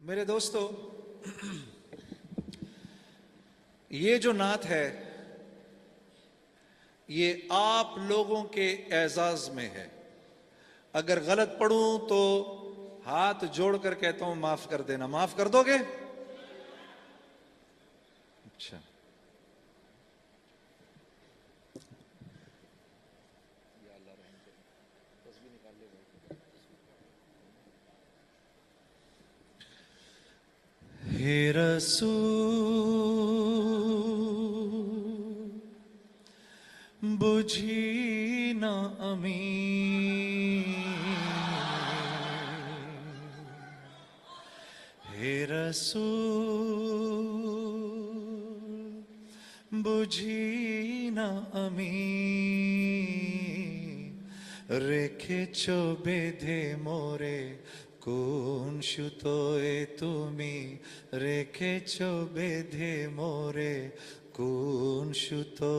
मेरे दोस्तों, ये जो नात है, ये आप लोगों के एजाज में है। अगर गलत पढ़ूं तो हाथ जोड़ कर कहता हूँ, माफ़ कर देना। माफ़ कर दोगे? अच्छा। হে বুঝি না আমি হে বুঝি না আমি রেখেছ বেঁধে মোরে কোন সুতোয় তুমি রেখেছ বেঁধে মোরে? কোন সুতো?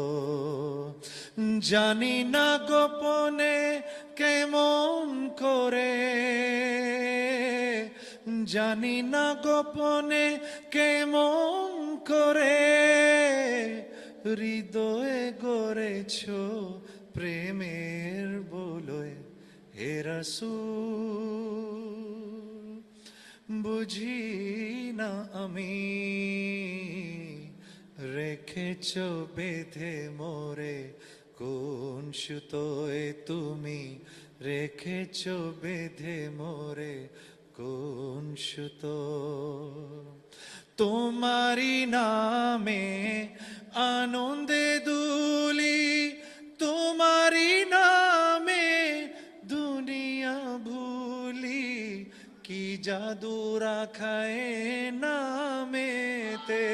জানি না গোপনে কেমন করে। জানি না গোপনে কেমন করে। হৃদয়ে গড়েছ প্রেমের বলয়, হে বুঝি না আমি। রেখেছ বেঁধে মোরে, কোন সুতোয় তুমি? রেখেছ বেঁধে মোরে, কোন সুতো? তোমারি নামে আনন্দে জাদু রাখায় নামেতে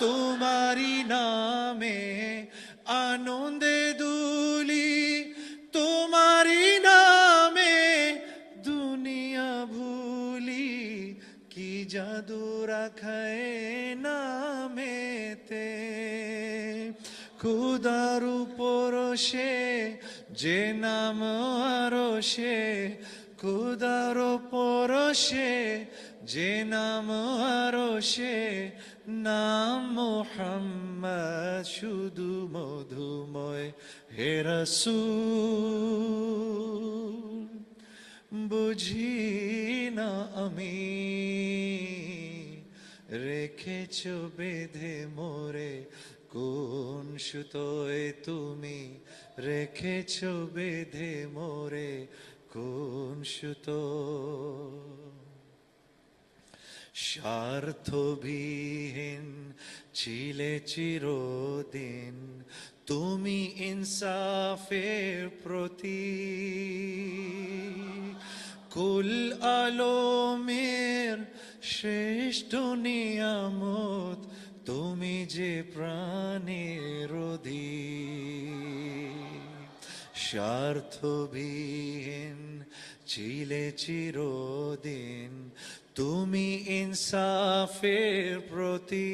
তোমারি নামে আনন্দে দুলি তোমারি নামে দুনিয়া ভুলি, কি জাদু রাখায় নামেতে খুদার পরশে যে নাম আরও সে খুদার পরশে, যে নাম আরও সে নাম মোহাম্মদ শুধু মধুময়, হে রসূল। বুঝি না আমি রেখেছ বেঁধে মোরে, কোন সুতোয় তুমি রেখেছ বেঁধে মোরে, কোন সুতো? স্বার্থবিহীন ছিলে চিরদিন, তুমি ইনসাফের প্রতি কুল আলোমের শ্রেষ্ঠ নিয়ামত স্বার্থবিহীন চিলে চিরদিন তুমি ইনসাফের প্রতি